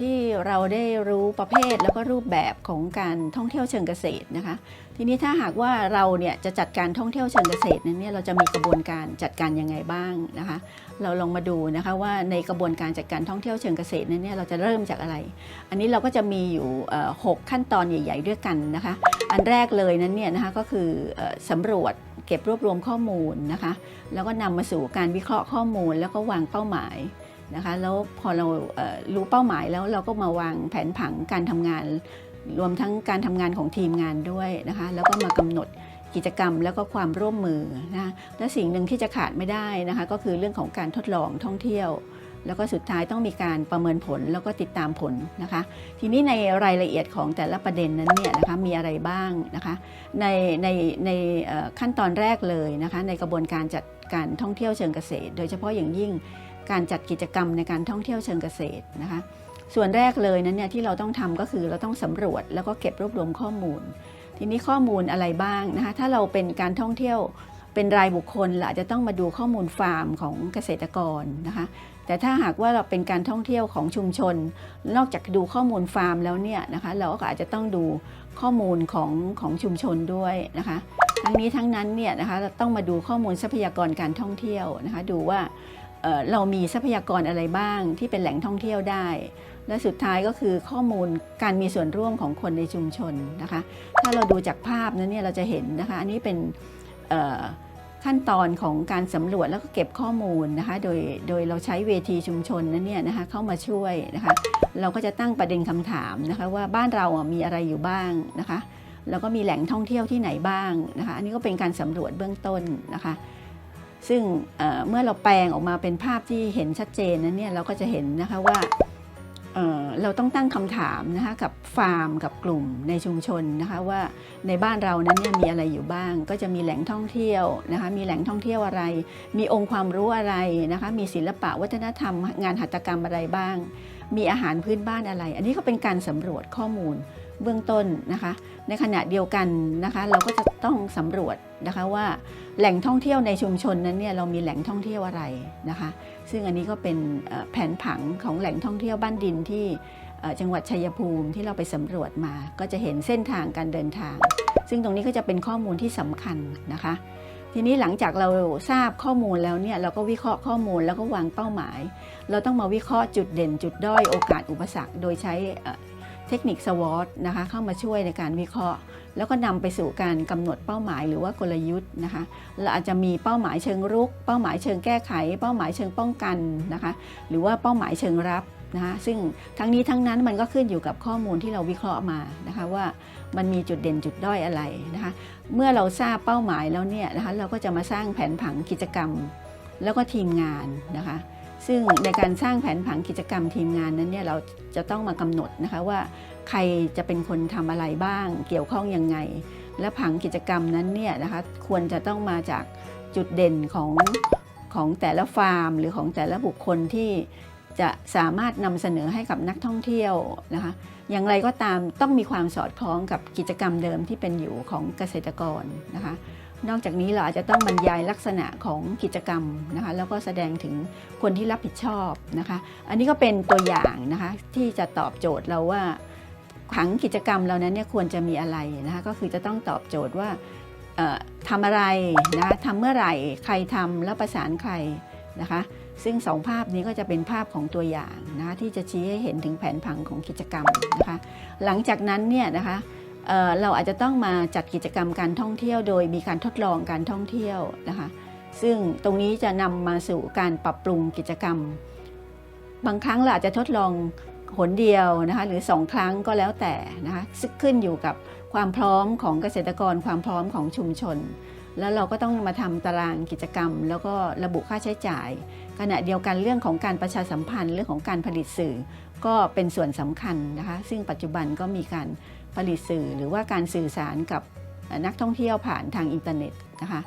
ที่เราได้รู้ประเภทแล้วก็รูปแบบของการท่องเที่ยวเชิงเกษตรนะคะ ทีนี้ถ้าหากว่าเราเนี่ยจะจัดการท่องเที่ยวเชิงเกษตรนั้นเนี่ยเราจะมีกระบวนการจัดการยังไงบ้างนะคะ เราลองมาดูนะคะว่าในกระบวนการจัดการท่องเที่ยวเชิงเกษตรนั้นเนี่ยเราจะเริ่มจากอะไร อันนี้เราก็จะมีอยู่เอ่อหกขั้นตอนใหญ่ ๆ ด้วยกันนะคะ อันแรกเลยนั้นเนี่ยนะคะก็คือเอ่อสำรวจเก็บรวบรวมข้อมูลนะคะ แล้วก็นำมาสู่การวิเคราะห์ข้อมูลแล้วก็วางเป้าหมาย นะคะแล้วพอเรารู้เป้าหมายแล้วเราก็มาวางแผนผังการทำงาน รวมทั้งการทำงานของทีมงานด้วยนะคะแล้วก็มากำหนดกิจกรรมแล้วก็ความร่วมมือนะและสิ่งหนึ่งที่จะขาดไม่ได้นะคะก็คือเรื่องของการทดลองท่องเที่ยว แล้วก็สุดท้ายต้องมีการประเมินผลแล้วก็ติดตามผลนะคะ ทีนี้ในรายละเอียดของแต่ละประเด็นนั้นเนี่ยนะคะมีอะไรบ้างนะคะในในในขั้นตอนแรกเลยนะคะในกระบวนการจัดการท่องเที่ยวเชิงเกษตร โดยเฉพาะอย่างยิ่ง การจัดกิจกรรมในการท่องเที่ยวเชิงเกษตรนะคะส่วนแรกเลยนั้นเนี่ยที่เราต้องทำก็คือเราต้องสำรวจแล้วก็เก็บรวบรวมข้อมูล ทีนี้ข้อมูลอะไรบ้างนะคะถ้าเราเป็นการท่องเที่ยวเป็นรายบุคคลเราอาจจะต้องมาดูข้อมูลฟาร์มของเกษตรกรนะคะแต่ถ้าหากว่าเราเป็นการท่องเที่ยวของชุมชน นอกจากดูข้อมูลฟาร์มแล้วเนี่ยนะคะเราก็อาจจะต้องดูข้อมูลของของชุมชนด้วยนะคะทั้งนี้ทั้งนั้นเนี่ยนะคะเราต้องมาดูข้อมูลทรัพยากรการท่องเที่ยวนะคะดูว่า เรามีทรัพยากรอะไรบ้างที่เป็นแหล่งท่องเที่ยวได้ และสุดท้ายก็คือข้อมูลการมีส่วนร่วมของคนในชุมชนนะคะ ถ้าเราดูจากภาพนั้นเนี่ยเราจะเห็นนะคะ อันนี้เป็นขั้นตอนของการสำรวจแล้วก็เก็บข้อมูลนะคะ โดยโดยเราใช้เวทีชุมชนนั้นเนี่ยนะคะเข้ามาช่วยนะคะ เราก็จะตั้งประเด็นคำถามนะคะว่าบ้านเรามีอะไรอยู่บ้างนะคะ แล้วก็มีแหล่งท่องเที่ยวที่ไหนบ้างนะคะ อันนี้ก็เป็นการสำรวจเบื้องต้นนะคะ ซึ่งเเมื่อเราแปลงออกมาเป็นภาพที่เห็นชัดเจนนั้นเนี่ยเราก็จะเห็นนะคะว่าเเราต้องตั้งคำถามนะคะกับฟาร์มกับกลุ่มในชุมชนนะคะว่าในบ้านเรานั้นเนี่ยมีอะไรอยู่บ้าง ก็จะมีแหล่งท่องเที่ยวนะคะมีแหล่งท่องเที่ยวอะไร มีองค์ความรู้อะไรนะคะมีศิลปะวัฒนธรรม งานหัตถกรรมอะไรบ้าง มีอาหารพื้นบ้านอะไร อันนี้ก็เป็นการสำรวจข้อมูล เบื้องต้นนะคะ ในขณะเดียวกันนะคะ เราก็จะต้องสำรวจนะคะว่าแหล่งท่องเที่ยวในชุมชนนั้นเนี่ยเรามีแหล่งท่องเที่ยวอะไรนะคะ ซึ่งอันนี้ก็เป็นแผนผังของแหล่งท่องเที่ยวบ้านดินที่จังหวัดชัยภูมิที่เราไปสำรวจมา ก็จะเห็นเส้นทางการเดินทาง ซึ่งตรงนี้ก็จะเป็นข้อมูลที่สำคัญนะคะ ทีนี้หลังจากเราทราบข้อมูลแล้วเนี่ยเราก็วิเคราะห์ข้อมูลแล้วก็วางเป้าหมาย เราต้องมาวิเคราะห์จุดเด่น จุดด้อยโอกาสอุปสรรค โดยใช้ เทคนิคสวอตนะคะเข้ามาช่วยในการวิเคราะห์ แล้วก็นำไปสู่การกำหนดเป้าหมายหรือว่ากลยุทธ์นะคะเราอาจจะมีเป้าหมายเชิงรุก เป้าหมายเชิงแก้ไข เป้าหมายเชิงป้องกันนะคะหรือว่าเป้าหมายเชิงรับนะคะซึ่งทั้งนี้ทั้งนั้นมันก็ขึ้นอยู่กับข้อมูลที่เราวิเคราะห์มานะคะว่ามันมีจุดเด่นจุดด้อยอะไรนะคะเมื่อเราทราบเป้าหมายแล้วเนี่ยนะคะเราก็จะมาสร้างแผนผังกิจกรรม แล้วก็ทีมงานนะคะ ซึ่งในการสร้างแผนผังกิจกรรมทีมงานนั้นเนี่ยเราจะต้องมากำหนดนะคะว่า ใครจะเป็นคนทำอะไรบ้าง เกี่ยวข้องยังไง และผังกิจกรรมนั้นเนี่ยนะคะควรจะต้องมาจากจุดเด่นของของแต่ละฟาร์ม หรือของแต่ละบุคคลที่จะสามารถนำเสนอให้กับนักท่องเที่ยวนะคะ อย่างไรก็ตามต้องมีความสอดคล้องกับกิจกรรมเดิมที่เป็นอยู่ของเกษตรกรนะคะ นอกจากนี้เราอาจจะต้องบรรยายลักษณะของกิจกรรมนะคะแล้วก็แสดงถึงคนที่รับผิดชอบนะคะ อันนี้ก็เป็นตัวอย่างนะคะที่จะตอบโจทย์เราว่าผังกิจกรรมเรานั้นเนี่ยควรจะมีอะไรนะคะก็คือจะต้องตอบโจทย์ว่าเอ่อทำอะไรนะคะทำเมื่อไหร่ใครทำแล้วประสานใครนะคะซึ่งสองภาพนี้ก็จะเป็นภาพของตัวอย่างนะคะที่จะชี้ให้เห็นถึงแผนผังของกิจกรรมนะคะหลังจากนั้นเนี่ยนะคะ เราอาจจะต้องมาจัดกิจกรรมการท่องเที่ยวโดยมีการทดลองการท่องเที่ยวนะคะ ซึ่งตรงนี้จะนำมาสู่การปรับปรุงกิจกรรม บางครั้งเราอาจจะทดลองหนเดียวนะคะหรือสองครั้งก็แล้วแต่นะคะซึ่งขึ้นอยู่กับความพร้อมของเกษตรกรความพร้อมของชุมชน แล้วเราก็ต้องมาทำตารางกิจกรรม แล้วก็ระบุค่าใช้จ่าย ขณะเดียวกันเรื่องของการประชาสัมพันธ์เรื่องของการผลิตสื่อ ก็เป็นส่วนสำคัญนะคะ ซึ่งปัจจุบันก็มีการผลิตสื่อหรือว่าการสื่อสารกับนักท่องเที่ยวผ่านทางอินเทอร์เน็ตนะคะ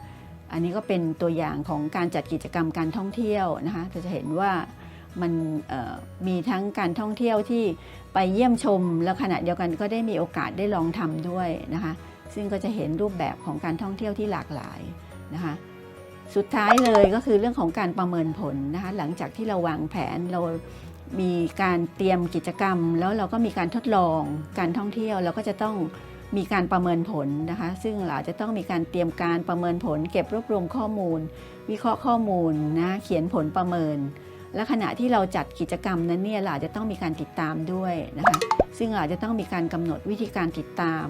อันนี้ก็เป็นตัวอย่างของการจัดกิจกรรมการท่องเที่ยวนะคะเราจะเห็นว่ามันมีทั้งการท่องเที่ยวที่ไปเยี่ยมชม แล้วขณะเดียวกันก็ได้มีโอกาสได้ลองทำด้วยนะคะ ซึ่งก็จะเห็นรูปแบบของการท่องเที่ยวที่หลากหลายนะคะสุดท้ายเลยก็คือเรื่องของการประเมินผลนะคะหลังจากที่เราวางแผนเรา มีการเตรียมกิจกรรม แล้วเราก็มีการทดลองการท่องเที่ยวเราก็จะต้องมีการประเมินผลนะคะ ซึ่งเราจะต้องมีการเตรียมการประเมินผล เก็บรวบรวมข้อมูล วิเคราะห์ข้อมูลนะเขียนผลประเมิน และขณะที่เราจัดกิจกรรมนั้นเนี่ยเราจจะต้องมีการติดตามด้วยนะคะซึ่งอาจจะต้องมีการกำหนดวิธีการติดตาม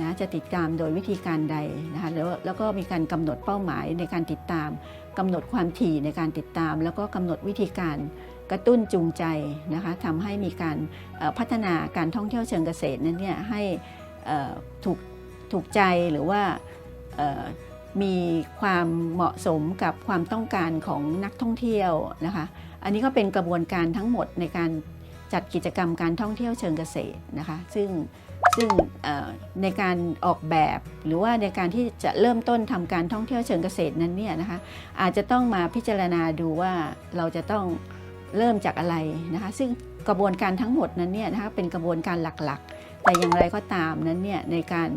นะจะติดตามโดยวิธีการใดนะคะแล้วแล้วก็มีการกำหนดเป้าหมายในการติดตามกำหนดความถี่ในการติดตาม แล้วก็กำหนดวิธีการ กระตุ้นจูงใจนะคะทำให้มีการพัฒนาการท่องเที่ยวเชิงเกษตรนั้นเนี่ยให้ถูกถูกใจหรือว่ามีความเหมาะสมกับความต้องการของนักท่องเที่ยวนะคะ อันนี้ก็เป็นกระบวนการทั้งหมดในการจัดกิจกรรมการท่องเที่ยวเชิงเกษตรนะคะ ซึ่งซึ่งในการออกแบบหรือว่าในการที่จะเริ่มต้นทำการท่องเที่ยวเชิงเกษตรนั้นเนี่ยนะคะอาจจะต้องมาพิจารณาดูว่าเราจะต้อง เริ่มจากอะไรนะคะ ซึ่งกระบวนการทั้งหมดนั้นเนี่ยนะคะเป็นกระบวนการหลักๆ แต่อย่างไรก็ตามนั้นเนี่ยในการ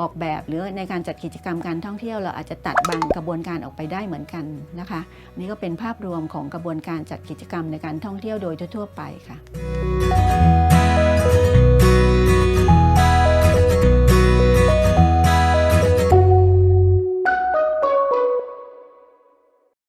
ออกแบบหรือในการจัดกิจกรรมการท่องเที่ยวเราอาจจะตัดบางกระบวนการออกไปได้เหมือนกันนะคะนี่ก็เป็นภาพรวมของกระบวนการจัดกิจกรรมในการท่องเที่ยวโดยทั่ว ๆ ไปค่ะ